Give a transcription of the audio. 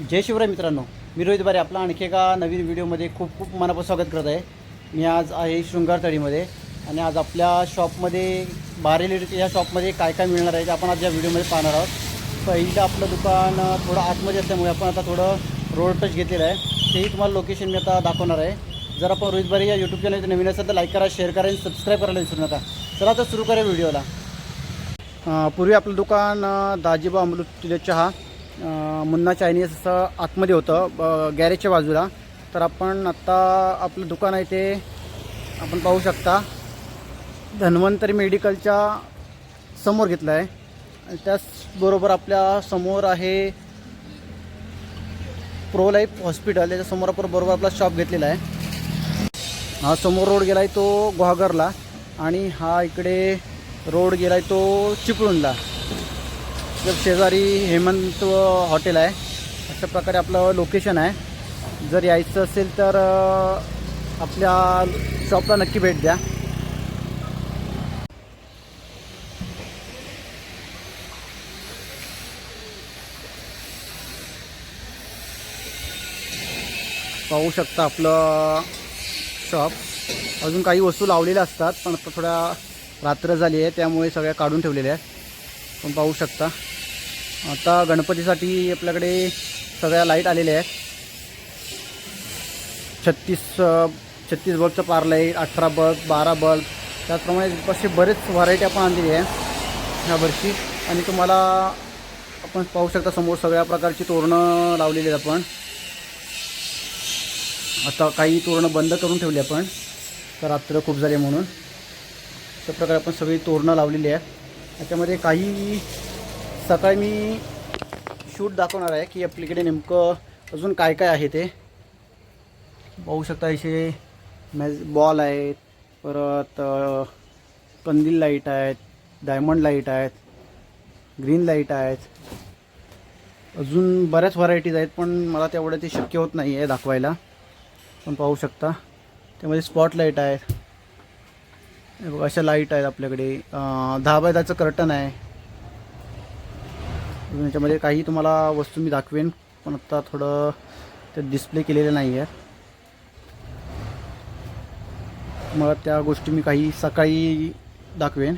जय शिवराय मित्रांनो. मी रोहित बारे आपला आणखी एका नवीन व्हिडिओमध्ये खूप खूप मनापासून स्वागत करत आहे. मी आज आहे शृंगारतळीमध्ये आणि आज आपल्या शॉपमध्ये बारेली या शॉपमध्ये काय काय मिळणार आहे ते आपण आज या व्हिडिओमध्ये पाहणार आहोत. पहिलं आपलं दुकान थोडं आतमध्ये असल्यामुळे आपण आता थोडं रोड टच घेतलेलं आहे. तेही तुम्हाला लोकेशन मी आता दाखवणार आहे. जर आपण रोहित बारे या यूट्यूब चॅनल नवीन असेल तर लाईक करा शेअर करा आणि सबस्क्राईब करायला विसरू नका. चला आता सुरू करा व्हिडिओला. पूर्वी आपलं दुकान दाजीबा अमृत चहा. मुन्ना चायनीज असं आतमध्ये होतं ब- गॅरेजच्या बाजूला. तर आपण आत्ता आपलं दुकान आहे ते आपण पाहू शकता. धन्वंतरी मेडिकलच्या समोर घेतलं आहे. आणि त्याचबरोबर आपल्यासमोर आहे प्रो लाईफ हॉस्पिटल याच्यासमोर आपण बरोबर आपला शॉप घेतलेला आहे. हा समोर रोड गेला आहे तो गुहागरला आणि हा इकडे रोड गेला आहे तो चिपळूणला. जर शेजारी हेमंत हॉटेल आहे. अशा प्रकारे आपलं लोकेशन आहे. जर यायचं असेल तर आपल्या शॉपला नक्की भेट द्या. पाहू शकता आपलं शॉप अजून काही वस्तू लावलेल्या असतात पण आता थोड्या रात्र झाली आहे त्यामुळे सगळ्या काढून ठेवलेल्या आहेत. आपण पाहू शकता. आता गणपतीसाठी आपल्याकडे सगळ्या लाइट आलेल्या आहेत. छत्तीस छत्तीस बल्बचं पार लाइट अठरा बल्ब बारा बल्ब त्याचप्रमाणे असे बरेच व्हरायटी आपण आणलेली आहे ह्या वर्षी. आणि तुम्हाला आपण पाहू शकता समोर सगळ्या प्रकारची तोरणं लावलेली आहेत आपण. आता काही तोरणं बंद करून ठेवली आपण. तर रात्र खूप झाली म्हणून. अशा प्रकारे आपण सगळी तोरणं लावलेली आहे त्याच्यामध्ये काही सकाळी मी शूट दाखवणार आहे की आपल्याकडे नेमकं अजून काय काय आहे ते. पाहू शकता असे मॅज बॉल आहेत परत कंदील लाइट आहेत डायमंड लाइट आहेत ग्रीन लाइट आहेत. अजून बऱ्याच व्हरायटीज आहेत पण मला तेवढं ते शक्य होत नाही आहे दाखवायला. पण पाहू शकता. त्यामध्ये स्पॉट लाइट आहेत. बघा अशा लाइट आहेत आपल्याकडे. दहा बाय दहाचं कर्टन आहे. याच्यामध्ये काही तुम्हाला वस्तू मी दाखवेन पण आत्ता थोडं ते डिस्प्ले केलेलं नाही आहे मला त्या गोष्टी मी काही सकाळी दाखवेन.